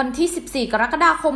วันที่ 14 กรกฎาคม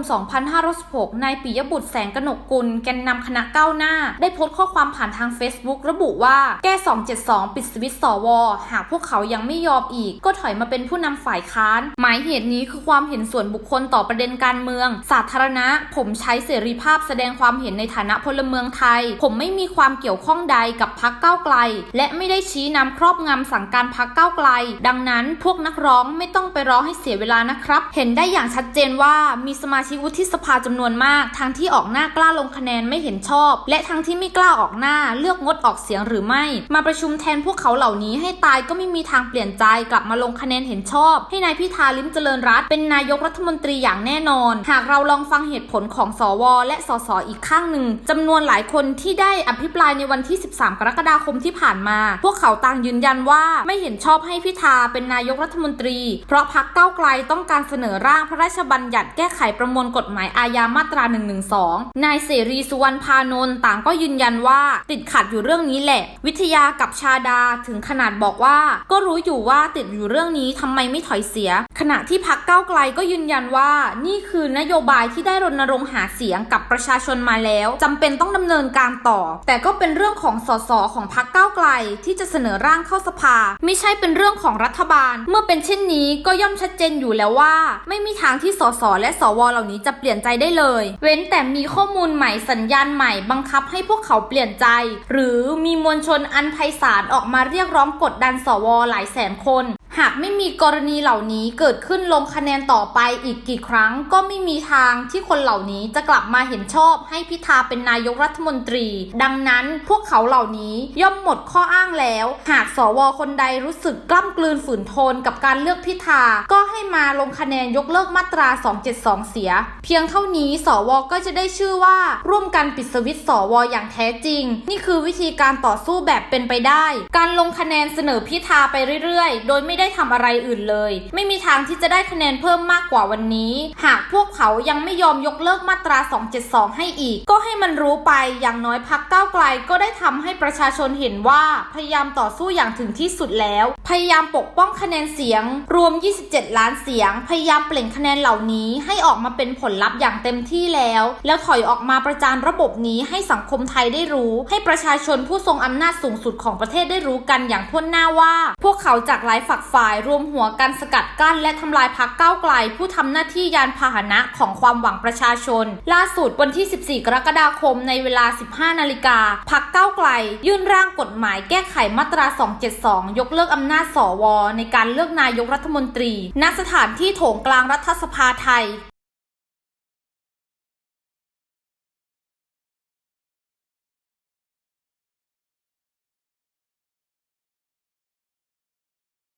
2516นายปิยบุตรแสงกนกกุล แกนนำคณะก้าวหน้า ได้โพสต์ข้อความผ่านทาง Facebook ระบุว่า แก้ 272 ปิดสวิตช์สว หากพวกเขายังไม่ยอมอีก ก็ถอยมาเป็นผู้นำฝ่ายค้าน หมายเหตุนี้คือความเห็นส่วนบุคคลต่อประเด็นการเมือง สาธารณะ ผมใช้เสรีภาพแสดงความเห็นในฐานะพลเมืองไทย ผมไม่มีความเกี่ยวข้องใดกับพักก้าวไกล และไม่ได้ชี้นำครอบงำสั่งการพักก้าวไกล ดังนั้นพวกนักร้องไม่ต้องไปร้องให้เสียเวลานะครับ เห็นได้อย่างชัดเจนว่ามีสมาชิกวุฒิสภาจำนวนมาก ทั้งที่ออกหน้ากล้าลงคะแนนไม่เห็นชอบ และทั้งที่ไม่กล้าออกหน้าเลือกงดออกเสียงหรือไม่ มาประชุมแทนพวกเขาเหล่านี้ให้ตายก็ไม่มีทางเปลี่ยนใจกลับมาลงคะแนนเห็นชอบ ให้นายพิธาลิ้มเจริญรัตน์เป็นนายกรัฐมนตรีอย่างแน่นอน หากเราลองฟังเหตุผลของสว และสสอีกข้างหนึ่งจำนวนหลายคนที่ได้อภิปรายในวันที่ 13 กรกฎาคมที่ผ่านมา พวกเขาต่างยืนยันว่าไม่เห็นชอบให้พิธาเป็นนายกรัฐมนตรี เพราะพักเก้าไกลต้องการเสนอร่างพระราชบัญญัติแก้ไขประมวลกฎหมายอาญามาตรา 112 นายเสรีสุวรรณพานนท์ต่างก็ยืนยันว่าติดขัดอยู่เรื่องนี้แหละ วิทยากับชาดาถึงขนาดบอกว่า ก็รู้อยู่ว่าติดอยู่เรื่องนี้ทำไมไม่ถอยเสีย ขณะที่พักเก้าไกลก็ยืนยันว่า นี่คือนโยบายที่ได้รณรงค์หาเสียงกับประชาชนมาแล้วจำเป็นต้องดำเนินการต่อ แต่ก็เป็นเรื่องของสสของพักเก้าไกลที่จะเสนอร่างเข้าสภา ไม่ใช่เป็นเรื่องของรัฐบาล เมื่อเป็นเช่นนี้ก็ย่อมชัดเจนอยู่แล้วว่า ไม่มีทางที่สสและสวเหล่านี้จะเปลี่ยนใจได้เลย เว้นแต่มีข้อมูลใหม่สัญญาณใหม่บังคับให้พวกเขาเปลี่ยนใจ หรือมีมวลชนอันไพศาลออกมาเรียกร้องกดดันสวหลายแสนคน หากไม่มีกรณีเหล่านี้เกิดขึ้นลงคะแนนต่อไปอีกกี่ครั้ง ก็ไม่มีทางที่คนเหล่านี้จะกลับมาเห็นชอบให้พิธาเป็นนายกรัฐมนตรี ดังนั้นพวกเขาเหล่านี้ย่อมหมดข้ออ้างแล้ว หากสวคนใดรู้สึกกล้ำกลืนฝืนทนกับการเลือกพิธา ก็ให้มาลงคะแนนยกเลิกมาตรา 272 เสีย เพียงเท่านี้สวก็จะได้ชื่อว่าร่วมกันปิดสวิตสวอย่างแท้จริง นี่คือวิธีการต่อสู้แบบเป็นไปได้ การลงคะแนนเสนอพิธาไปเรื่อยๆ โดยไม่ได้ได้ทำอะไรอื่นเลย ไม่มีทางที่จะได้คะแนนเพิ่มมากกว่าวันนี้ หากพวกเขายังไม่ยอมยกเลิกมาตรา 272 ให้อีกก็ มันรู้ไปอย่างน้อยพักก้าวไกลก็ได้ทำให้ประชาชนเห็นว่าพยายามต่อสู้อย่างถึงที่สุดแล้ว พยายามปกป้องคะแนนเสียง รวม 27 ล้านเสียง พยายามเปล่งคะแนนเหล่านี้ให้ออกมาเป็นผลลัพธ์อย่างเต็มที่แล้ว แล้วถอยออกมาประจานระบบนี้ให้สังคมไทยได้รู้ ให้ประชาชนผู้ทรงอำนาจสูงสุดของประเทศได้รู้กันอย่างทั่วหน้าว่า พวกเขาจากหลายฝักฝ่ายรวมหัวกันสกัดกั้น และทำลายพักก้าวไกล ผู้ทำหน้าที่ยานพาหนะของความหวังประชาชน ล่าสุดวันที่ 14 กรกฎาาคมในเวลา 15 นาฬิกาพักเก้าไกล ยื่นร่างกฎหมายแก้ไขมาตรา 272 ยกเลิกอำนาจสว ในการเลือกนายกรัฐมนตรี ณสถานที่โถงกลางรัฐสภาไทย